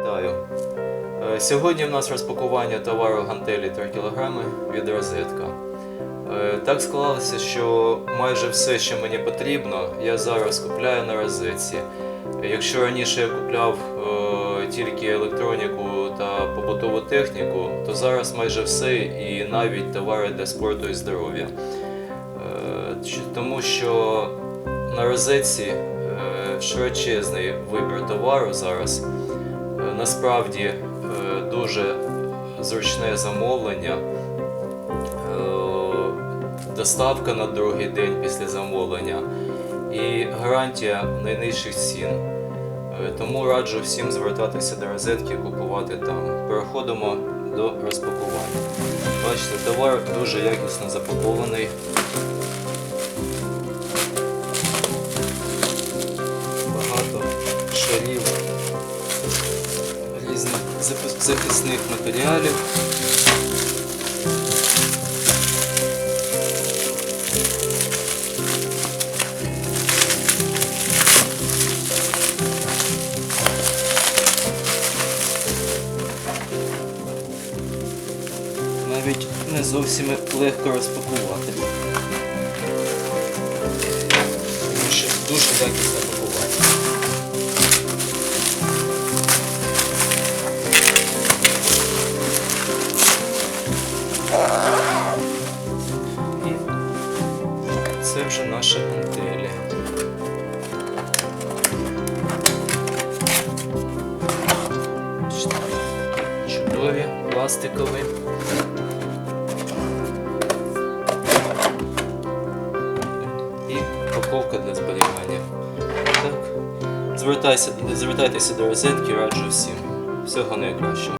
Вітаю. Е, Сьогодні в нас розпакування товару гантелі 3 кг від розетка. Е, Так склалося, що майже все, що мені потрібно, я зараз купляю на розетці. Якщо раніше я купляв е, тільки електроніку та побутову техніку, то зараз майже все і навіть товари для спорту і здоров'я. Тому що на розетці широчезний вибір товару зараз. Е, Насправді е, дуже зручне замовлення. Е, Доставка на другий день після замовлення і гарантія найнижчих цін. Тому раджу всім звертатися до розетки, купувати там. Переходимо до розпакування. Бачите, товар дуже якісно запакований. Багато шарів захисних матеріалів. Навіть не зовсім легко розпакувати. Тому що дуже якісне пакування. Це вже наші гантелі. Чудові, пластикові. І упаковка для зберігання. Так. Звертайся, звертайтеся до розетки, раджу всім. Всього найкращого.